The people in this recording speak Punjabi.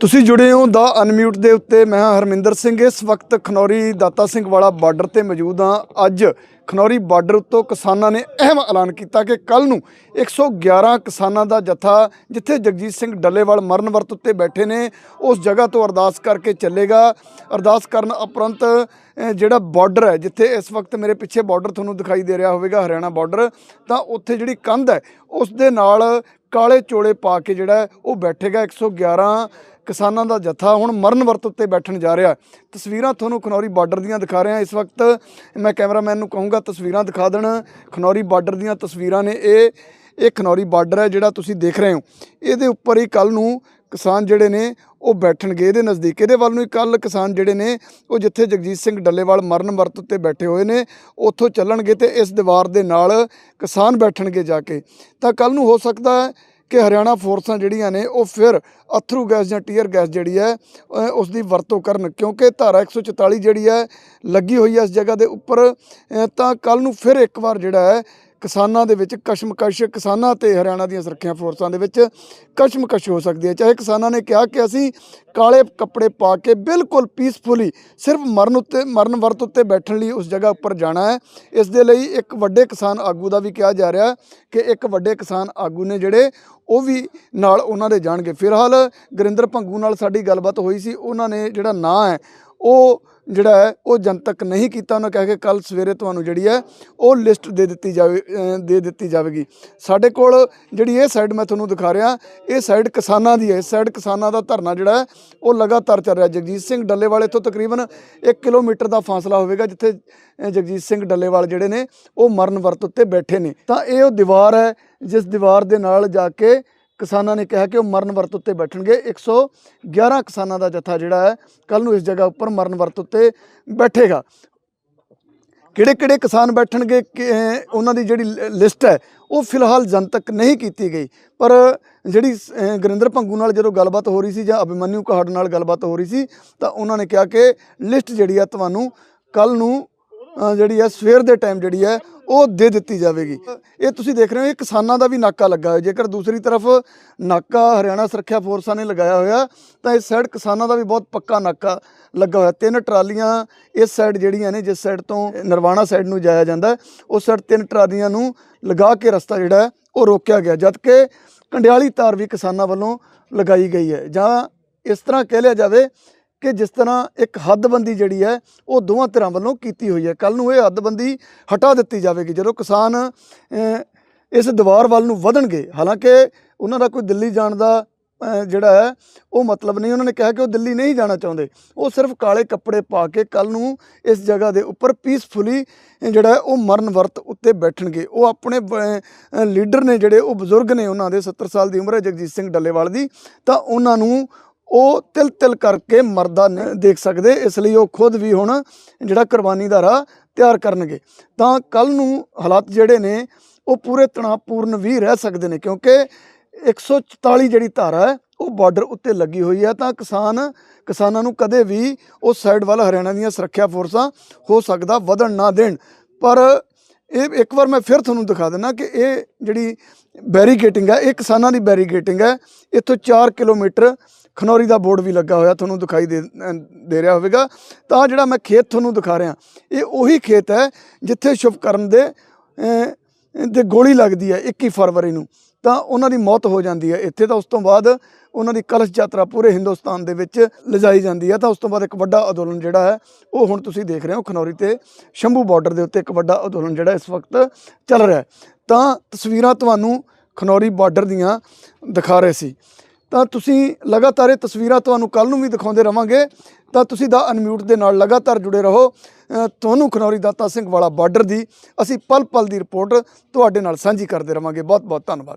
ਤੁਸੀਂ ਜੁੜੇ ਹੋ ਦਾ ਅਨਮਿਊਟ ਦੇ ਉੱਤੇ। ਮੈਂ ਹਾਂ ਹਰਮਿੰਦਰ ਸਿੰਘ। ਇਸ ਵਕਤ ਖਨੌਰੀ ਦਾਤਾ ਸਿੰਘ ਵਾਲਾ ਬਾਰਡਰ ਤੇ ਮੌਜੂਦ ਹਾਂ। ਅੱਜ ਖਨੌਰੀ ਬਾਰਡਰ ਉੱਤੋਂ ਕਿਸਾਨਾਂ ਨੇ ਅਹਿਮ ਐਲਾਨ ਕੀਤਾ ਕਿ ਕੱਲ ਨੂੰ 111 ਕਿਸਾਨਾਂ ਦਾ ਜਥਾ, ਜਿੱਥੇ ਜਗਜੀਤ ਸਿੰਘ ਡੱਲੇਵਾਲ ਮਰਨ ਵਰਤ ਉੱਤੇ ਬੈਠੇ ਨੇ, ਉਸ ਜਗ੍ਹਾ ਤੋਂ ਅਰਦਾਸ ਕਰਕੇ ਚੱਲੇਗਾ। ਅਰਦਾਸ ਕਰਨ ਉਪਰੰਤ ਜਿਹੜਾ ਬਾਰਡਰ ਹੈ, ਜਿੱਥੇ ਇਸ ਵਕਤ ਮੇਰੇ ਪਿੱਛੇ ਬਾਰਡਰ ਤੁਹਾਨੂੰ ਦਿਖਾਈ ਦੇ ਰਿਹਾ ਹੋਵੇਗਾ, ਹਰਿਆਣਾ ਬਾਰਡਰ, ਤਾਂ ਉੱਥੇ ਜਿਹੜੀ ਕੰਧ ਹੈ, ਉਸ ਦੇ ਨਾਲ ਕਾਲੇ ਚੋਲੇ ਪਾ ਕੇ ਜਿਹੜਾ ਉਹ ਬੈਠੇਗਾ। 111 ਕਿਸਾਨਾਂ ਦਾ ਜਥਾ ਹੁਣ ਮਰਨ ਵਰਤ ਉੱਤੇ ਬੈਠਣ ਜਾ ਰਿਹਾ। ਤਸਵੀਰਾਂ ਤੁਹਾਨੂੰ ਖਨੌਰੀ ਬਾਰਡਰ ਦੀਆਂ ਦਿਖਾ ਰਿਹਾ। ਇਸ ਵਕਤ ਮੈਂ ਕੈਮਰਾਮੈਨ ਨੂੰ ਕਹੂੰਗਾ, ਤਸਵੀਰਾਂ ਦਿਖਾ ਦੇਣ। ਖਨੌਰੀ ਬਾਰਡਰ ਦੀਆਂ ਤਸਵੀਰਾਂ ਨੇ ਇਹ ਇਹ ਖਨੌਰੀ ਬਾਰਡਰ ਹੈ ਜਿਹੜਾ ਤੁਸੀਂ ਦੇਖ ਰਹੇ ਹੋ। ਇਹਦੇ ਉੱਪਰ ਹੀ ਕੱਲ ਨੂੰ ਕਿਸਾਨ ਜਿਹੜੇ ਨੇ ਉਹ ਬੈਠਣਗੇ। ਇਹਦੇ ਨਜ਼ਦੀਕ ਇਹਦੇ ਵੱਲ ਨੂੰ ਹੀ ਕੱਲ ਕਿਸਾਨ ਜਿਹੜੇ ਨੇ ਉਹ ਜਿੱਥੇ ਜਗਜੀਤ ਸਿੰਘ ਡੱਲੇਵਾਲ ਮਰਨ ਵਰਤ ਉੱਤੇ ਬੈਠੇ ਹੋਏ ਨੇ, ਉੱਥੋਂ ਚੱਲਣਗੇ ਤੇ ਇਸ ਦੀਵਾਰ ਦੇ ਨਾਲ ਕਿਸਾਨ ਬੈਠਣਗੇ ਜਾ ਕੇ। ਤਾਂ ਕੱਲ ਨੂੰ ਹੋ ਸਕਦਾ ਹੈ ਕਿ ਹਰਿਆਣਾ ਫੋਰਸਾਂ ਜਿਹੜੀਆਂ ਨੇ ਉਹ ਫਿਰ ਅਥਰੂ ਗੈਸ ਜਾਂ ਟੀਅਰ ਗੈਸ ਜਿਹੜੀ ਹੈ ਉਸ ਦੀ ਵਰਤੋਂ ਕਰਨ, ਕਿਉਂਕਿ ਧਾਰਾ 144 ਜਿਹੜੀ ਹੈ, ਲੱਗੀ ਹੋਈ ਹੈ ਇਸ ਜਗ੍ਹਾ ਦੇ ਉੱਪਰ ਤਾਂ ਕੱਲ ਨੂੰ ਫਿਰ ਇੱਕ ਵਾਰ ਜਿਹੜਾ ਹੈ ਕਿਸਾਨਾਂ ਦੇ ਵਿੱਚ ਕਸ਼ਮਕਸ਼ ਕਿਸਾਨਾਂ ਤੇ ਹਰਿਆਣਾ ਦੀਆਂ ਸੁਰੱਖਿਆ ਫੋਰਸਾਂ ਦੇ ਵਿੱਚ ਕਸ਼ਮਕਸ਼ ਹੋ ਸਕਦੀ ਹੈ। ਚਾਹੇ ਕਿਸਾਨਾਂ ਨੇ ਕਿਹਾ ਕਿ ਅਸੀਂ ਕਾਲੇ ਕੱਪੜੇ ਪਾ ਕੇ ਬਿਲਕੁਲ ਪੀਸਫੁਲੀ ਸਿਰਫ ਮਰਨ ਉੱਤੇ, ਮਰਨ ਵਰਤ ਉੱਤੇ ਬੈਠਣ ਲਈ ਉਸ ਜਗ੍ਹਾ ਉੱਪਰ ਜਾਣਾ ਹੈ। ਇਸ ਦੇ ਲਈ ਇੱਕ ਵੱਡੇ ਕਿਸਾਨ ਆਗੂ ਦਾ ਵੀ ਕਿਹਾ ਜਾ ਰਿਹਾ ਕਿ ਇੱਕ ਵੱਡੇ ਕਿਸਾਨ ਆਗੂ ਨੇ ਜਿਹੜੇ ਉਹ ਵੀ ਨਾਲ ਉਹਨਾਂ ਦੇ ਜਾਣਗੇ। ਫਿਲਹਾਲ ਗੁਰਿੰਦਰ ਭੰਗੂ ਨਾਲ ਸਾਡੀ ਗੱਲਬਾਤ ਹੋਈ ਸੀ। ਉਹਨਾਂ ਨੇ ਜਿਹੜਾ ਨਾਂ ਹੈ, ਉਹ ਜਿਹੜਾ ਹੈ, ਉਹ ਜਨਤਕ ਨਹੀਂ ਕੀਤਾ। ਉਹਨਾਂ ਕਹਿ ਕੇ ਕੱਲ ਸਵੇਰੇ ਤੁਹਾਨੂੰ ਜਿਹੜੀ ਹੈ, ਉਹ ਲਿਸਟ ਦੇ ਦਿੱਤੀ ਜਾਵੇ ਦੇ ਦਿੱਤੀ ਜਾਵੇਗੀ। ਸਾਡੇ ਕੋਲ ਜਿਹੜੀ ਇਹ ਸਾਈਡ ਮੈਂ ਤੁਹਾਨੂੰ ਦਿਖਾ ਰਿਹਾ, ਇਹ ਸਾਈਡ ਕਿਸਾਨਾਂ ਦੀ ਹੈ। ਇਸ ਸਾਈਡ ਕਿਸਾਨਾਂ ਦਾ ਧਰਨਾ ਜਿਹੜਾ ਹੈ, ਉਹ ਲਗਾਤਾਰ ਚੱਲ ਰਿਹਾ। ਜਗਜੀਤ ਸਿੰਘ ਡੱਲੇਵਾਲ ਇੱਥੋਂ ਤਕਰੀਬਨ 1 ਕਿਲੋਮੀਟਰ ਦਾ ਫਾਸਲਾ ਹੋਵੇਗਾ, ਜਿੱਥੇ ਜਗਜੀਤ ਸਿੰਘ ਡੱਲੇਵਾਲ ਜਿਹੜੇ ਨੇ, ਉਹ ਮਰਨ ਵਰਤ ਉੱਤੇ ਬੈਠੇ ਨੇ। ਤਾਂ ਇਹ ਉਹ ਦੀਵਾਰ ਹੈ, ਜਿਸ ਦੀਵਾਰ ਦੇ ਨਾਲ ਜਾ ਕੇ ਕਿਸਾਨਾਂ ਨੇ ਕਿਹਾ ਕਿ ਉਹ ਮਰਨ ਵਰਤ ਉੱਤੇ ਬੈਠਣਗੇ। 111 ਕਿਸਾਨਾਂ ਦਾ ਜਥਾ ਜਿਹੜਾ ਹੈ ਕੱਲ ਨੂੰ ਇਸ ਜਗ੍ਹਾ ਉੱਪਰ ਮਰਨ ਵਰਤ ਉੱਤੇ ਬੈਠੇਗਾ। ਕਿਹੜੇ ਕਿਹੜੇ ਕਿਸਾਨ ਬੈਠਣਗੇ ਕਿ, ਉਹਨਾਂ ਦੀ ਜਿਹੜੀ ਲਿਸਟ ਹੈ ਉਹ ਫਿਲਹਾਲ ਜਨਤਕ ਨਹੀਂ ਕੀਤੀ ਗਈ। ਪਰ ਜਿਹੜੀ ਗਰਿੰਦਰ ਗੁਰਿੰਦਰ ਭੰਗੂ ਨਾਲ ਜਦੋਂ ਗੱਲਬਾਤ ਹੋ ਰਹੀ ਸੀ ਜਾਂ ਅਭਿਮਨਿਊ ਕਹਾੜ ਨਾਲ ਗੱਲਬਾਤ ਹੋ ਰਹੀ ਸੀ ਤਾਂ ਉਹਨਾਂ ਨੇ ਕਿਹਾ ਕਿ ਲਿਸਟ ਜਿਹੜੀ ਹੈ ਤੁਹਾਨੂੰ ਕੱਲ ਨੂੰ ਜਿਹੜੀ ਹੈ ਸਵੇਰ ਦੇ ਟਾਈਮ ਜਿਹੜੀ ਹੈ ਉਹ ਦੇ ਦਿੱਤੀ ਜਾਵੇਗੀ। ਇਹ ਤੁਸੀਂ ਦੇਖ ਰਹੇ ਹੋ, ਇਹ ਕਿਸਾਨਾਂ ਦਾ ਵੀ ਨਾਕਾ ਲੱਗਾ ਹੋਇਆ। ਜੇਕਰ ਦੂਸਰੀ ਤਰਫ ਨਾਕਾ ਹਰਿਆਣਾ ਸੁਰੱਖਿਆ ਫੋਰਸਾਂ ਨੇ ਲਗਾਇਆ ਹੋਇਆ, ਤਾਂ ਇਸ ਸਾਈਡ ਕਿਸਾਨਾਂ ਦਾ ਵੀ ਬਹੁਤ ਪੱਕਾ ਨਾਕਾ ਲੱਗਾ ਹੋਇਆ। ਤਿੰਨ ਟਰਾਲੀਆਂ ਇਸ ਸਾਈਡ ਜਿਹੜੀਆਂ ਨੇ, ਜਿਸ ਸਾਈਡ ਤੋਂ ਨਰਵਾਣਾ ਸਾਈਡ ਨੂੰ ਜਾਇਆ ਜਾਂਦਾ, ਉਸ ਸਾਈਡ ਤਿੰਨ ਟਰਾਲੀਆਂ ਨੂੰ ਲਗਾ ਕੇ ਰਸਤਾ ਜਿਹੜਾ ਉਹ ਰੋਕਿਆ ਗਿਆ। ਜਦ ਕਿ ਕੰਡਿਆਲੀ ਤਾਰ ਵੀ ਕਿਸਾਨਾਂ ਵੱਲੋਂ ਲਗਾਈ ਗਈ ਹੈ। ਜਾਂ ਇਸ ਤਰ੍ਹਾਂ ਕਹਿ ਲਿਆ ਜਾਵੇ ਕਿ ਜਿਸ ਤਰ੍ਹਾਂ ਇੱਕ ਹੱਦਬੰਦੀ ਜਿਹੜੀ ਹੈ, ਉਹ ਦੋਵਾਂ ਧਿਰਾਂ ਵੱਲੋਂ ਕੀਤੀ ਹੋਈ ਹੈ। ਕੱਲ ਨੂੰ ਇਹ ਹੱਦਬੰਦੀ ਹਟਾ ਦਿੱਤੀ ਜਾਵੇਗੀ। ਜਦੋਂ ਕਿਸਾਨ ਇਸ ਦੀਵਾਰ ਵੱਲ ਨੂੰ ਵਧਣਗੇ, ਹਾਲਾਂਕਿ ਉਹਨਾਂ ਦਾ ਕੋਈ ਦਿੱਲੀ ਜਾਣ ਦਾ ਜਿਹੜਾ ਹੈ, ਉਹ ਮਤਲਬ ਨਹੀਂ। ਉਹਨਾਂ ਨੇ ਕਿਹਾ ਕਿ ਉਹ ਦਿੱਲੀ ਨਹੀਂ ਜਾਣਾ ਚਾਹੁੰਦੇ। ਉਹ ਸਿਰਫ ਕਾਲੇ ਕੱਪੜੇ ਪਾ ਕੇ ਕੱਲ ਨੂੰ ਇਸ ਜਗ੍ਹਾ ਦੇ ਉੱਪਰ ਪੀਸਫੁਲੀ ਜਿਹੜਾ ਉਹ ਮਰਨ ਵਰਤ ਉੱਤੇ ਬੈਠਣਗੇ। ਉਹ ਆਪਣੇ ਲੀਡਰ ਨੇ ਜਿਹੜੇ, ਉਹ ਬਜ਼ੁਰਗ ਨੇ ਉਹਨਾਂ ਦੇ 70 ਸਾਲ ਦੀ ਉਮਰ ਹੈ ਜਗਜੀਤ ਸਿੰਘ ਡੱਲੇਵਾਲ ਦੀ। ਤਾਂ ਉਹਨਾਂ ਨੂੰ ਉਹ ਤਿਲ ਤਿਲ ਕਰਕੇ ਮਰਦਾ ਨਹੀਂ ਦੇਖ ਸਕਦੇ, ਇਸ ਲਈ ਉਹ ਖੁਦ ਵੀ ਹੁਣ ਜਿਹੜਾ ਕੁਰਬਾਨੀ ਦਾ ਰਾਹ ਤਿਆਰ ਕਰਨਗੇ। ਤਾਂ ਕੱਲ ਨੂੰ ਹਾਲਾਤ ਜਿਹੜੇ ਨੇ, ਉਹ ਪੂਰੇ ਤਣਾਅਪੂਰਨ ਵੀ ਰਹਿ ਸਕਦੇ ਨੇ, ਕਿਉਂਕਿ 144 ਜਿਹੜੀ ਧਾਰਾ ਹੈ, ਉਹ ਬਾਰਡਰ ਉੱਤੇ ਲੱਗੀ ਹੋਈ ਹੈ। ਤਾਂ ਕਿਸਾਨ, ਕਿਸਾਨਾਂ ਨੂੰ ਕਦੇ ਵੀ ਉਸ ਸਾਈਡ ਵੱਲ ਹਰਿਆਣਾ ਦੀਆਂ ਸੁਰੱਖਿਆ ਫੋਰਸਾਂ ਹੋ ਸਕਦਾ ਵਧਣ ਨਾ ਦੇਣ। ਪਰ ਇਹ ਇੱਕ ਵਾਰ ਮੈਂ ਫਿਰ ਤੁਹਾਨੂੰ ਦਿਖਾ ਦਿੰਦਾ ਕਿ ਇਹ ਜਿਹੜੀ ਬੈਰੀਕੇਟਿੰਗ ਹੈ, ਇਹ ਕਿਸਾਨਾਂ ਦੀ ਬੈਰੀਕੇਟਿੰਗ ਹੈ। ਇੱਥੋਂ 4 ਕਿਲੋਮੀਟਰ ਖਨੌਰੀ ਦਾ ਬੋਰਡ ਵੀ ਲੱਗਾ ਹੋਇਆ ਤੁਹਾਨੂੰ ਦਿਖਾਈ ਦੇ ਦੇ ਰਿਹਾ ਹੋਵੇਗਾ। ਤਾਂ ਜਿਹੜਾ ਮੈਂ ਖੇਤ ਤੁਹਾਨੂੰ ਦਿਖਾ ਰਿਹਾ, ਇਹ ਉਹੀ ਖੇਤ ਹੈ ਜਿੱਥੇ ਸ਼ੁਭਕਰਨ ਦੇ ਦੇ ਗੋਲੀ ਲੱਗਦੀ ਹੈ 21 ਫਰਵਰੀ ਨੂੰ। ਤਾਂ ਉਹਨਾਂ ਦੀ ਮੌਤ ਹੋ ਜਾਂਦੀ ਹੈ ਇੱਥੇ, ਤਾਂ ਉਸ ਤੋਂ ਬਾਅਦ ਉਹਨਾਂ ਦੀ ਕਲਸ਼ ਯਾਤਰਾ ਪੂਰੇ ਹਿੰਦੁਸਤਾਨ ਦੇ ਵਿੱਚ ਲਿਜਾਈ ਜਾਂਦੀ ਹੈ। ਤਾਂ ਉਸ ਤੋਂ ਬਾਅਦ ਇੱਕ ਵੱਡਾ ਅੰਦੋਲਨ ਜਿਹੜਾ ਹੈ, ਉਹ ਹੁਣ ਤੁਸੀਂ ਦੇਖ ਰਹੇ ਹੋ ਖਨੌਰੀ ਤੇ ਸ਼ੰਭੂ ਬਾਰਡਰ ਦੇ ਉੱਤੇ ਇੱਕ ਵੱਡਾ ਅੰਦੋਲਨ ਜਿਹੜਾ ਇਸ ਵਕਤ ਚੱਲ ਰਿਹਾ ਹੈ। ਤਾਂ ਤਸਵੀਰਾਂ ਤੁਹਾਨੂੰ ਖਨੌਰੀ ਬਾਰਡਰ ਦੀਆਂ ਦਿਖਾ ਰਹੇ ਸੀ। ਤਾਂ ਤੁਸੀਂ ਲਗਾਤਾਰ ਇਹ ਤਸਵੀਰਾਂ ਤੁਹਾਨੂੰ ਕੱਲ ਨੂੰ ਵੀ ਦਿਖਾਉਂਦੇ ਰਵਾਂਗੇ। ਤਾਂ ਤੁਸੀਂ ਦਾ ਅਨਮਿਊਟ ਦੇ ਨਾਲ ਲਗਾਤਾਰ ਜੁੜੇ ਰਹੋ। ਤੁਹਾਨੂੰ ਖਨੌਰੀ ਦਾਤਾ ਸਿੰਘ ਵਾਲਾ ਬਾਰਡਰ ਦੀ ਅਸੀਂ ਪਲ ਪਲ ਦੀ ਰਿਪੋਰਟ ਤੁਹਾਡੇ ਨਾਲ ਸਾਂਝੀ ਕਰਦੇ ਰਵਾਂਗੇ। ਬਹੁਤ ਬਹੁਤ ਧੰਨਵਾਦ।